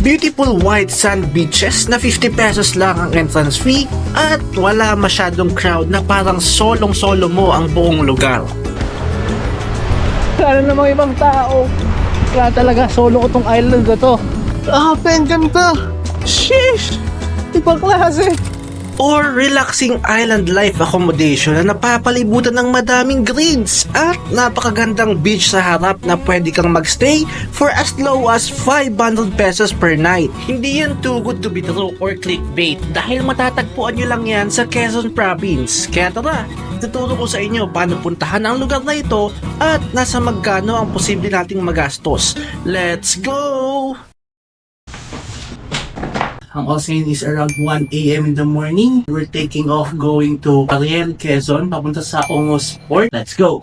Beautiful white sand beaches na 50 pesos lang ang entrance fee at wala masyadong crowd na parang solong-solo mo ang buong lugar. Sana namang ibang tao. Kaya talaga, solo ko tong island na to. Ah, pen, ganda. Sheesh! Ibang klase. Or relaxing island life accommodation na napapalibutan ng madaming greens at napakagandang beach sa harap na pwede kang magstay for as low as 500 pesos per night. Hindi yan too good to be true or clickbait dahil matatagpuan nyo lang yan sa Quezon Province. Kaya tara, tuturo ko sa inyo paano puntahan ang lugar na ito at nasa magkano ang posible nating magastos. Let's go! Ang oras is around 1 a.m. in the morning. We're taking off going to Ariel, Quezon, papunta sa Ongos Port. Let's go!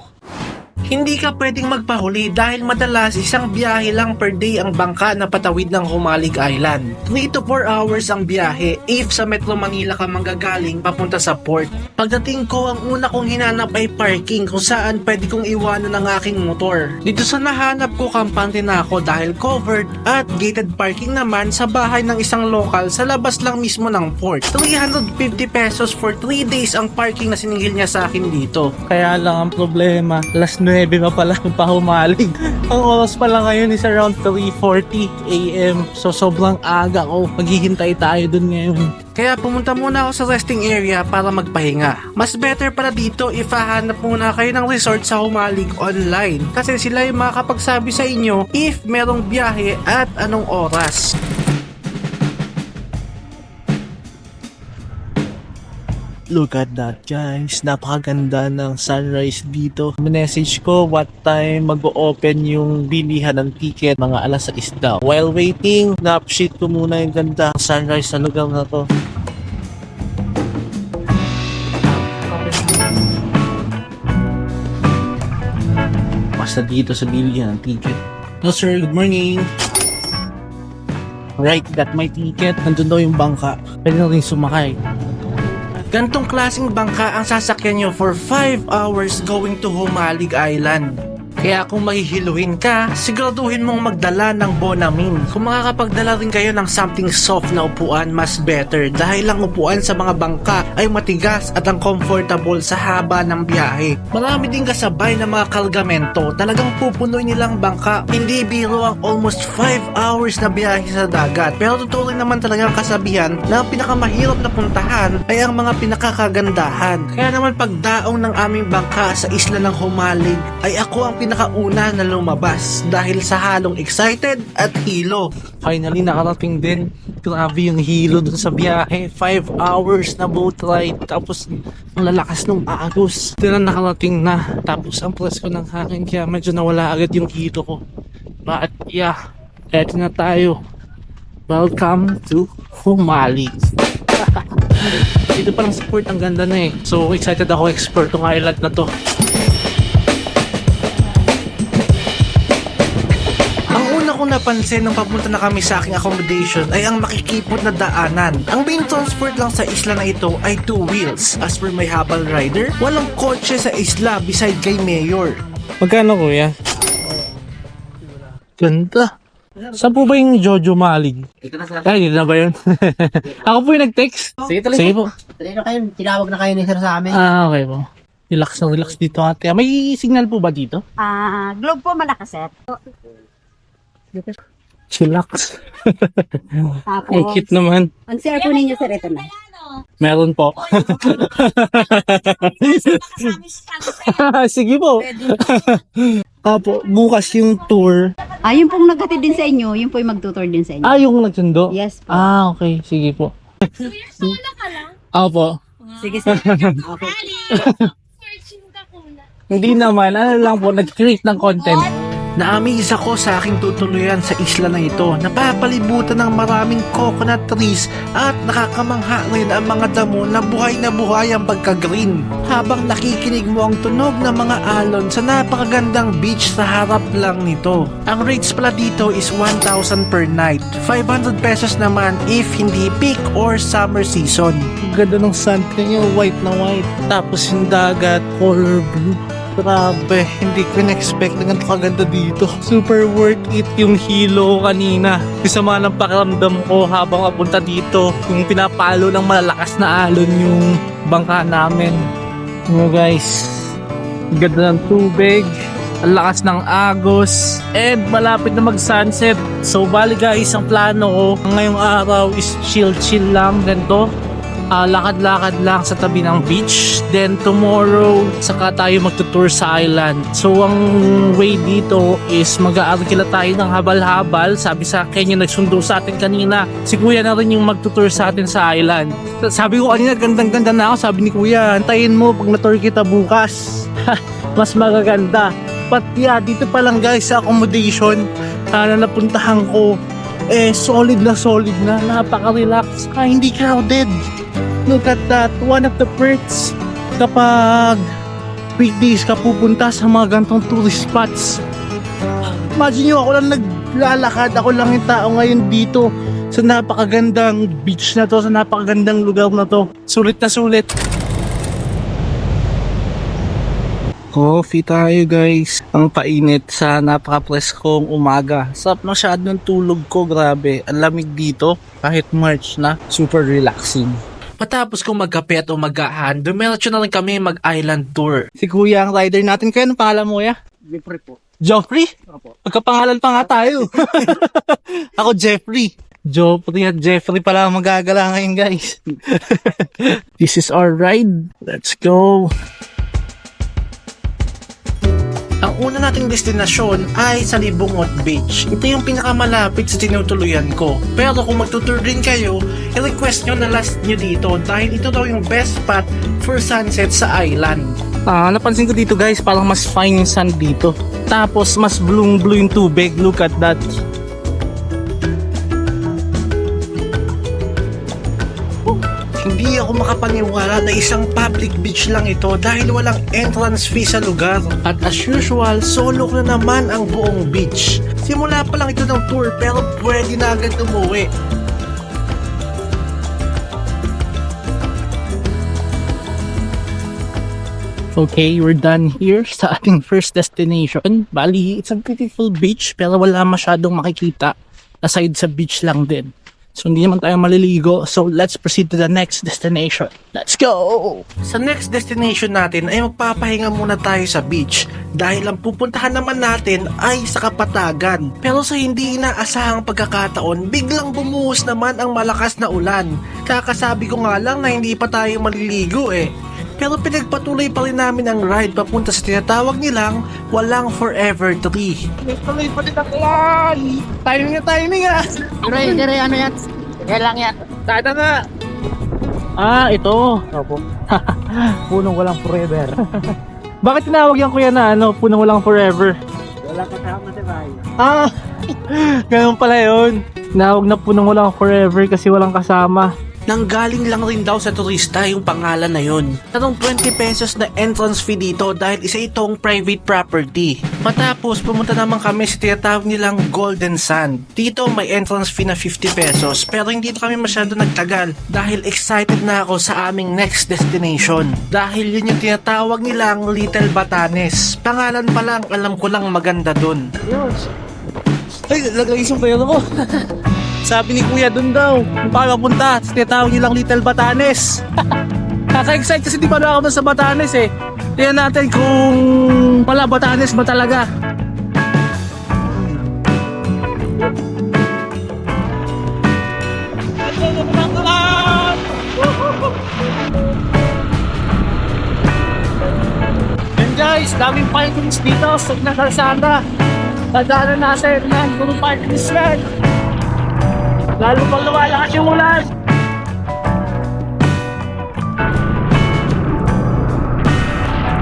Hindi ka pwedeng magpahuli dahil madalas isang biyahe lang per day ang bangka na patawid ng Humalig Island. 3 to 4 hours ang biyahe if sa Metro Manila ka manggagaling papunta sa port. Pagdating ko, ang una kong hinanap ay parking kung saan pwede kong iwanan ang aking motor. Dito sa nahanap ko, kampante na ako dahil covered at gated parking naman sa bahay ng isang lokal sa labas lang mismo ng port. 350 pesos for 3 days ang parking na siningil niya sa akin dito. Kaya lang ang problema, alas 9 pa pala pa humalig. ang oras pala ngayon is around 3.40 a.m. So sobrang aga ko. Maghihintay tayo dun ngayon. Kaya pumunta muna ako sa resting area para magpahinga. Mas better para dito if hahanap muna kayo ng resort sa Humalig online. Kasi sila yung makakapagsabi sa inyo if merong biyahe at anong oras. Look at that guys, napakaganda ng sunrise dito. Message ko what time mag-open yung bilihan ng ticket, mga alas 6 daw. While waiting, na-appreciate ko muna yung ganda ng sunrise sa lugar na to. Basta dito sa bilihan ng ticket. Hello sir, good morning. Right, got my ticket. Nandun daw yung bangka. Pwede na rin sumakay. Gantong klaseng bangka ang sasakyan nyo for 5 hours going to Humalig Island. Kaya kung mahihiluhin ka, siguraduhin mong magdala ng Bonamin. Kung makakapagdala rin kayo ng something soft na upuan, mas better dahil ang upuan sa mga bangka ay matigas at ang comfortable sa haba ng biyahe. Marami din kasabay na mga kargamento, talagang pupunoy nilang bangka. Hindi biro ang almost 5 hours na biyahe sa dagat. Pero totoo naman talagang kasabihan na ang pinakamahirap na puntahan ay ang mga pinakakagandahan. Kaya naman pagdaong ng aming bangka sa isla ng Humalig ay ako ang pinakauna na lumabas dahil sa halong excited at hilo. Finally, nakarating din. Grabe yung hilo dun sa biyahe. 5 hours na boat ride. Tapos, ang lalakas ng agos. Na nakarating na. Tapos, ang presko ng hangin. Kaya medyo nawala agad yung hilo ko. But, yeah. Eto na tayo. Welcome to Humali. Dito palang support ang ganda na eh. So, excited ako explore tong island na to. Kong napansin nung papunta na kami sa aking accommodation ay ang makikipot na daanan. Ang main transport lang sa isla na ito ay two wheels. As per my habal rider, walang kotse sa isla beside kay Mayor. Magkano kuya? Ganda. Saan po ba yung Jojo Malig? Ay, dito na ba yun? Ako po yung nag-text. Sige tuloy. Sige po. Tuloy na kayo. Tinawag na kayo ni sir sa amin. Ah, okay po. Relax na relax dito ate. May signal po ba dito? Ah, globe po malakaset. Chillax. Tapos, Ang cute naman. ang share po ninyo sir, ito na. Meron po. Sige po. Apo, bukas yung tour. Ah, yung pong naghatid din sa inyo, yung po yung magtutor din sa inyo. Ah, yung nagsundo? Yes po. Ah, okay. Sige po. Apo. Sige sir. Okay. Hindi naman. Ano lang po, nag-create ng content. Na-amaze ako sa aking tutuluyan sa isla na ito. Napapalibutan ng maraming coconut trees at nakakamangha rin ang mga damo na buhay na buhay ang pagka-green. Habang nakikinig mo ang tunog ng mga alon sa napakagandang beach sa harap lang nito. Ang rates pala dito is 1,000 per night. 500 pesos naman if hindi peak or summer season. Ang ganda ng sun niya, white na white. Tapos yung dagat, color blue. Grabe, hindi ko na-expect na ganito kaganda dito. Super worth it yung hilo kanina. Yung sama ng pakiramdam ko habang papunta dito. Yung pinapalo ng malalakas na alon yung bangka namin. Ano guys, ganda ng tubig. Ang lakas ng agos and malapit na mag-sunset. So bali guys, ang plano ko ngayong araw is chill-chill lang ganito. Ah, lakad-lakad lang sa tabi ng beach. Then tomorrow, saka tayo magtutour sa island. So ang way dito is mag-aarkila tayo ng habal-habal. Sabi sa akin yung nagsundo sa atin kanina. Si kuya na rin yung magtutour sa atin sa island. Sabi ko kanina, gandang-ganda na ako. Sabi ni kuya, antayin mo pag na-tour kita bukas. Mas magaganda. But yeah, dito pa lang guys sa accommodation ah, na napuntahan ko eh solid na solid na. Napaka-relax ka. Hindi crowded. Look at that. One of the perks kapag weekdays ka pupunta sa mga gantong tourist spots. Imagine nyo ako lang naglalakad. Ako lang yung tao ngayon dito sa napakagandang beach na to sa napakagandang lugar na to. Sulit na sulit Coffee tayo guys. Ang painit sa napaka-preskong umaga. Sarap masyado ng tulog ko, grabe. Ang lamig dito, kahit March na, super relaxing. Matapos kong magkape at umagahan, dumiretso na rin kami mag-island tour. Si kuya ang rider natin. Kaya anong pangalan mo ya? Jeffrey po. Joffrey? Opo. Magkapangalan pa nga tayo. Ako Jeffrey. Joffrey at Jeffrey pala ang magagala ngayon guys. This is our ride. Let's go. Una nating destinasyon ay sa Libungot Beach. Ito yung pinakamalapit sa tinutuluyan ko. Pero kung magtutour din kayo, i-request nyo na last nyo dito dahil ito daw yung best spot for sunset sa island. Ah, napansin ko dito guys, parang mas fine yung sun dito. Tapos mas blue blue yung tubig. Look at that. Hindi ako makapaniwala na isang public beach lang ito dahil walang entrance fee sa lugar. At as usual, solo ko na naman ang buong beach. Simula pa lang ito ng tour pero pwede na agad umuwi. Okay, we're done here sa ating first destination. Bali, it's a beautiful beach pero wala masyadong makikita aside sa beach lang din. So hindi naman tayo maliligo. So let's proceed to the next destination. Let's go! Sa next destination natin ay magpapahinga muna tayo sa beach dahil ang pupuntahan naman natin ay sa Kapatagan. Pero sa hindi inaasahang pagkakataon, biglang bumuhos naman ang malakas na ulan. Kakasabi ko nga lang na hindi pa tayo maliligo eh. Pero pinagpatuloy pa rin namin ang ride papunta sa tinatawag nilang Walang Forever Tree. Tuloy pa din ang ulan! Timing na timing ah! Dire, dire, ano yan? Kaya lang yan. Tata na! Ah, ito. Opo. punong walang forever. Bakit tinawag yan kuya na ano, punong walang forever? Wala kasama si Ray. Ah, ganun pala yun. Tinawag na punong walang forever kasi walang kasama. Nanggaling lang rin daw sa turista yung pangalan na yun. Tarong 20 pesos na entrance fee dito dahil isa itong private property. Matapos pumunta naman kami sa tinatawag nilang Golden Sand. Dito may entrance fee na 50 pesos pero hindi kami masyado nagtagal dahil excited na ako sa aming next destination. Dahil yun yung tinatawag nilang Little Batanes. Pangalan pa lang alam ko lang maganda dun. Ay, lagay yung pera ko. Sabi ni kuya dun daw, kung paano punta, tinatawag nilang Little Batanes. Kaka-excite kasi di ba na ako sa Batanes eh. Tingnan natin kung pala Batanes ba talaga. Guys, daming parkings dito sa Nakalsada. Tadaanan natin ng puro parkings yan. Lalo pag lumalakas yung ulan.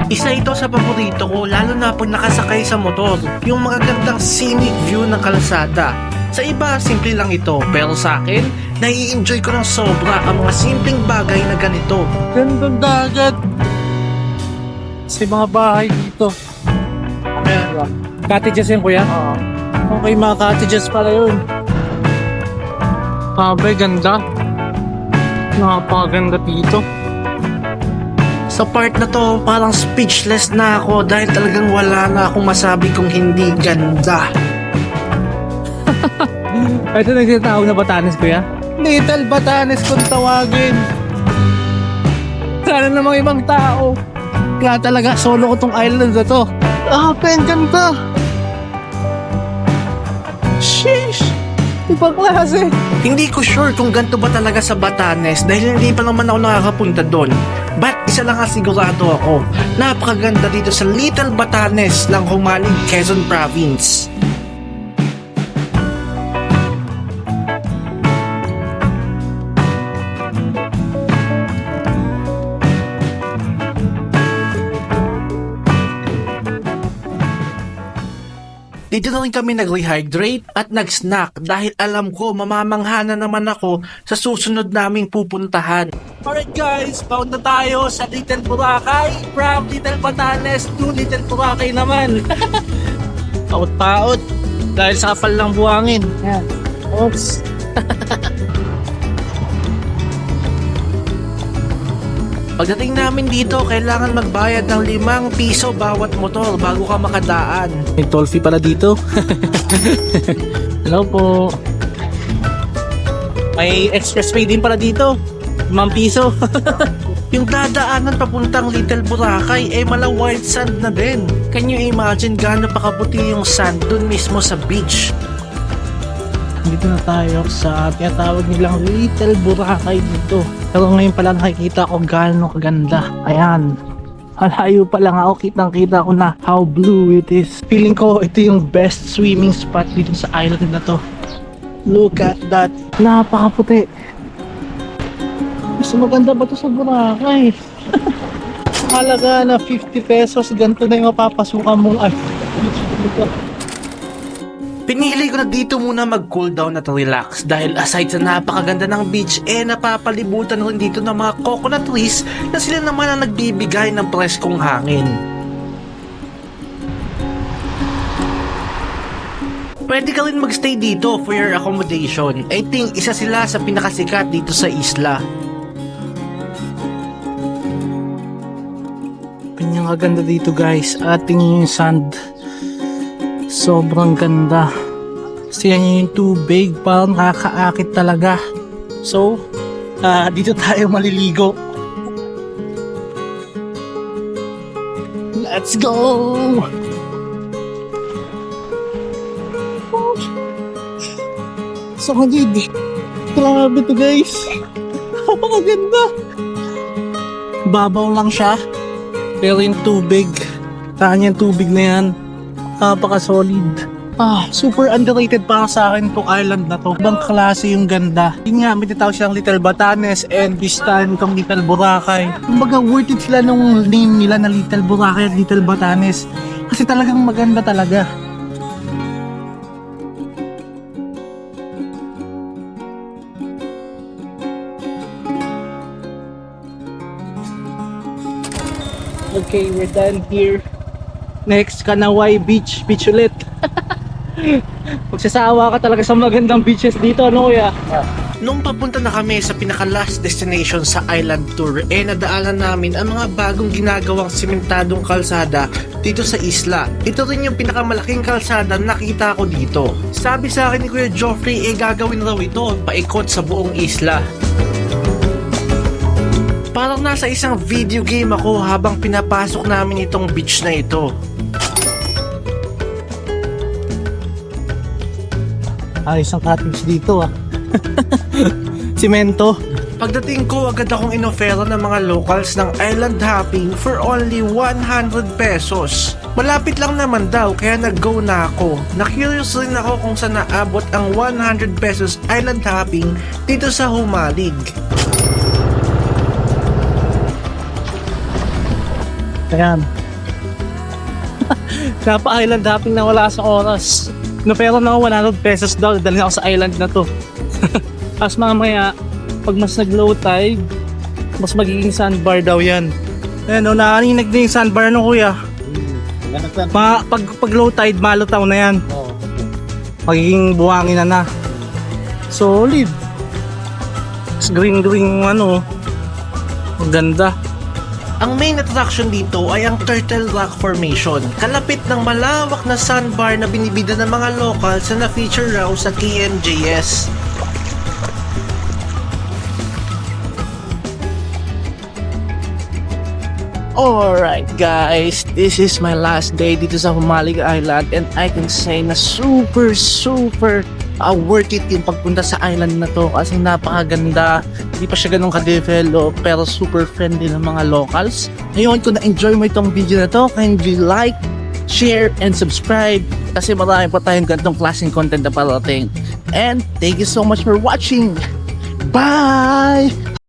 Isa ito sa paborito ko lalo na pag nakasakay sa motor. Yung magagandang scenic view ng kalsada. Sa iba, simple lang ito. Pero sa akin, nai-enjoy ko ng sobra ang mga simpleng bagay na ganito. Gandang dagat. Sa mga bahay dito. Cottages yun kuya? Oo. Okay, mga cottages pala yun. Abay, ganda. Napakaganda dito. Sa part na to, parang speechless na ako dahil talagang wala na akong masabi kung hindi ganda. Ito nagsinatawag na Batanes, kuya? Little Batanes kung tawagin. Sana namang ibang tao. Kaya talaga, solo ko tong island na to. Ah, pen, ganda. Sheesh! Ibang klase. Hindi ko sure kung ganito ba talaga sa Batanes dahil hindi pa naman ako nakakapunta doon. But isa lang ang sigurado ako, napakaganda dito sa Little Batanes lang Humaling, Quezon Province. Dito na rin kami nag-rehydrate at nag-snack dahil alam ko mamamangha na naman ako sa susunod naming pupuntahan. Alright guys, bound na tayo sa Little Boracay from Little Batanes to Little Boracay naman. Paut-paut. Dahil sa kapal ng buhangin. Yan. Oops. Pagdating namin dito, kailangan magbayad ng limang piso bawat motor bago ka makadaan. May toll fee pala dito. Hello po. May expressway din pala dito. 5 piso. Yung dadaanan papuntang Little Boracay ay mala white sand na din. Can you imagine gaano pa kabuti yung sand dun mismo sa beach? Dito na tayo sa tinatawag nilang Little Boracay dito. Pero ngayon pala nakikita ko gaano kaganda. Ayan. Halayo pa lang ako, kitang kita ko na how blue it is. Feeling ko ito yung best swimming spot dito sa island na to. Look at that. Napakaputi. Mas maganda ba to sa Boracay? Halaga na 50 pesos, ganito na yung mapapasukan mong ay. Pinili ko na dito muna mag-cool down at relax dahil aside sa napakaganda ng beach, eh napapalibutan rin dito ng mga coconut trees na sila naman ang nagbibigay ng preskong hangin. Pwede ka rin magstay dito for your accommodation. I think isa sila sa pinakasikat dito sa isla. Kanyang dito guys. Ating yung sand. Sobrang ganda. Kasi yan yung tubig. Parang nakakaakit talaga. So, ah, dito tayo maliligo. Let's go! So, hindi. Grabe to guys. Napakaganda. Babaw lang siya. Pero yung tubig, saan yung tubig na yan, napaka-solid. Ah, super underrated para sa akin tong island na to. Ibang klase yung ganda. Yun nga, may tinatawag silang Little Batanes and time itong Little Boracay. Kumbaga, worth it sila nung name nila na Little Boracay at Little Batanes. Kasi talagang maganda talaga. Okay, we're done here. Next, Kanawai Beach. Beach ulit. Magsasawa ka talaga sa magandang beaches dito, ano kuya? Nung papunta na kami sa pinaka-last destination sa island tour, eh nadaanan namin ang mga bagong ginagawang simentadong kalsada dito sa isla. Ito rin yung pinakamalaking kalsada na nakita ko dito. Sabi sa akin ni Kuya Joffrey, eh gagawin raw ito paikot sa buong isla. Parang nasa isang video game ako habang pinapasok namin itong beach na ito. Ayos ang cottage dito ah. Simento. Pagdating ko, agad akong inofera ng mga locals ng island hopping for only 100 pesos. Malapit lang naman daw, kaya nag-go na ako. Na-curious rin ako kung saan naabot ang 100 pesos island hopping dito sa Humalig. Ayan. Napa island hopping na wala sa oras. No, pero na 100 pesos daw, dalhin ako sa island na to. Tapos mamaya, pag mas nag-low tide, mas magiging sandbar daw yan. Ayan o, nakaninag din yung sandbar no kuya. Ma, pag, pag low tide, malutaw na yan. Magiging buhangin na na. Solid. Green green ano. Ang ganda. Ang main attraction dito ay ang Turtle Rock Formation, kalapit ng malawak na sandbar na binibida ng mga locals na na-feature raw sa KMJS. Alright guys, this is my last day dito sa Humalig Island and I can say na super super uh, worth it yung pagpunta sa island na to kasi napakaganda. Hindi pa siya ganun ka-develop pero super friendly ng mga locals. Ngayon kung na-enjoy mo itong video na to, kindly like, share, and subscribe kasi marami pa tayong ganitong klaseng content na parating. And thank you so much for watching. Bye!